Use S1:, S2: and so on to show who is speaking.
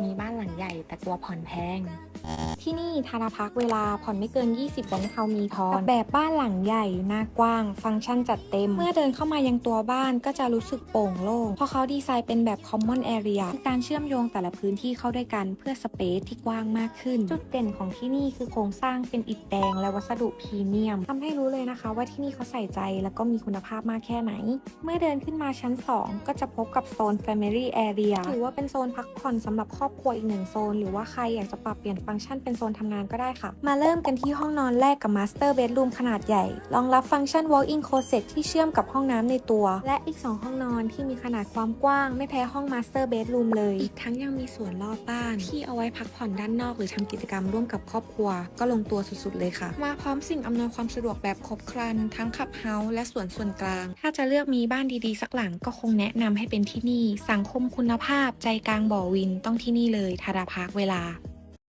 S1: 你吗 แต่กลัวผ่อนแพง ที่นี่ธาราพักเวลาผ่อนไม่เกิน 20วันให้เขามีทอนกับแบบบ้านหลังใหญ่หน้ากว้าง ฟังก์ชันจัดเต็ม เมื่อเดินเข้ามายังตัวบ้านก็จะรู้สึกโปร่งโล่ง เพราะเขาดีไซน์เป็นแบบ common area คือการเชื่อมโยงแต่ละพื้นที่เข้าด้วยกันเพื่อสเปซที่กว้างมากขึ้น จุดเด่นของที่นี่คือโครงสร้างเป็นอิฐแดงและวัสดุพรีเมียมทำให้รู้เลยนะคะ ว่าที่นี่เขาใส่ใจแล้วก็มีคุณภาพมากแค่ไหน เมื่อเดินขึ้นมาชั้น 2 ก็จะพบกับโซน Family Area ถือว่าเป็นโซนพักผ่อนสำหรับครอบครัวอีกหนึ่งโซนหรือว่าใครอยากจะปรับเปลี่ยนฟังก์ชันเป็นโซนทำงานก็ได้ค่ะ มาเริ่มกันที่ห้องนอนแรกกับ Master Bedroom ขนาดใหญ่ รองรับฟังก์ชัน Walk-in Closet ที่เชื่อมกับห้องน้ำในตัว และอีก 2 ห้องนอนที่มีขนาดความกว้าง ไม่แพ้ห้อง Master Bedroom เลย อีกทั้งยังมีสวนรอบบ้าน ที่เอาไว้พักผ่อนด้านนอก หรือทำกิจกรรมร่วมกับครอบครัว ก็ลงตัวสุดๆเลยค่ะ มาพร้อมสิ่งอำนวยความสะดวกแบบครบครัน ทั้งขับเฮาส์และสวนส่วนกลาง ถ้าจะเลือกมีบ้านดีๆ สักหลังก็คงแนะนำให้เป็นที่นี่ สังคมคุณภาพใจกลางบ่อวินต้องที่นี่เลยทาราพาเวลา